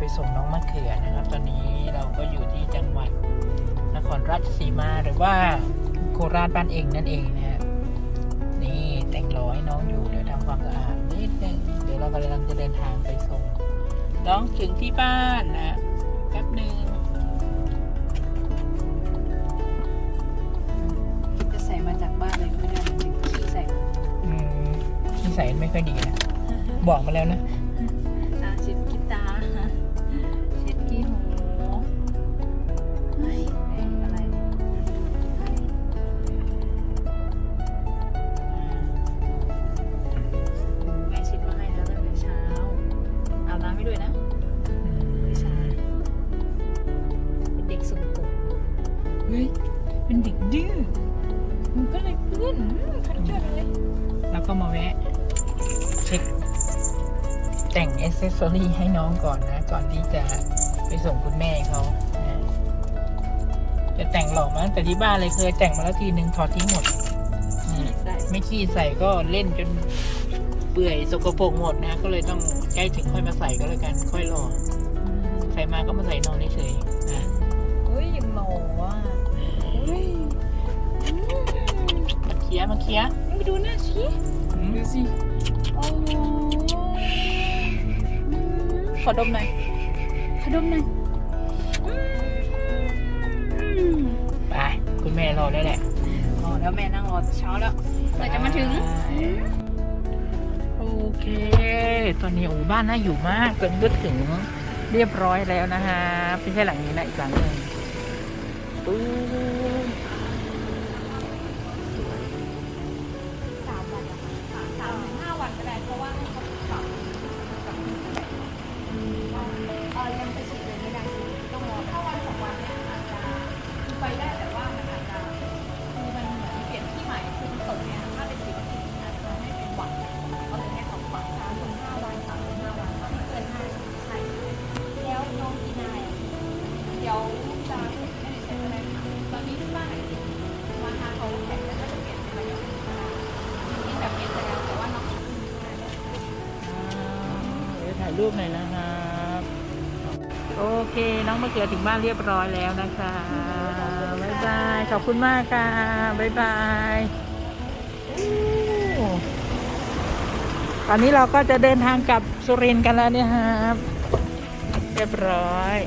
ไปส่งน้องมะเขือนะครับ ตอนนี้เราก็อยู่ที่จังหวัดนครราชสีมาหรือว่าโคราชบ้านเองนั่นเองนะฮะนี่แต่งรอให้น้องอยู่เดี๋ยวทำความสะอาดนิดนึงเดี๋ยวเรากำลังจะเดินทางไปส่งน้องถึงที่บ้านนะแป๊บหนึ่งจะใส่มาจากบ้านเลยก็ไม่ได้มันเป็นขี้ใส่มาอืมนิสัยไม่ค่อยดีนะบอกมาแล้วนะอะ ดื้อมันก็เลยเพื่อนขัดเจอเลยแล้วก็มาแวะ เช็ค แต่งเอเซสซอรี่ให้น้องก่อนนะ ก่อนที่จะไปส่งคุณแม่เขานะจะแต่งหล่อมาตั้งแต่ที่บ้านเลยเคยแต่งมาแล้วทีนึงถอดทิ้งหมดไม่ขี้ใส่ก็เล่นจนเปื่อยสกปรกหมดนะ ก็เลยต้องใกล้ถึงค่อยมาใส่ก็แล้วกัน ค่อยรอใส่มาก็มาใส่นอนเฉยๆนะเฮ้ยยังหล่อว่ะ ลียร์มาเคลียร์ไปดูหน้าชี้อืมดูสิโอ้โหขอดมหน่อย ขอดมหน่อยอืมไป คุณแม่รอได้แหละอ๋อแล้วแม่นั่งรอแต่เช้าแล้วเมื่อจะมาถึง โอเค ตอนนี้โอ้บ้านน่าอยู่มากตอนนี้ก็ถึงเรียบร้อยแล้วนะฮะไม่ใช่หลังนี้นะอีกหลังหนึ่ง ดี๋ยวจะไม่ได้เสร็จอะไรตอนนี้ที่บ้านมาทางเขาแข็งแล้วก็จะเปลี่ยนเป็นระยะธรรมดานี่แบบเย็นไปแล้วแต่ว่าน้องเดี๋ยวถ่ายรูปหน่อยนะครับ โอเคน้องมะเขือถึงบ้านเรียบร้อยแล้วนะคะบ๊ายบายขอบคุณมากค่ะบ๊ายบายตอนนี้เราก็จะเดินทางกลับสุรินทร์กันแล้วเนี่ยครับ เรียบร้อย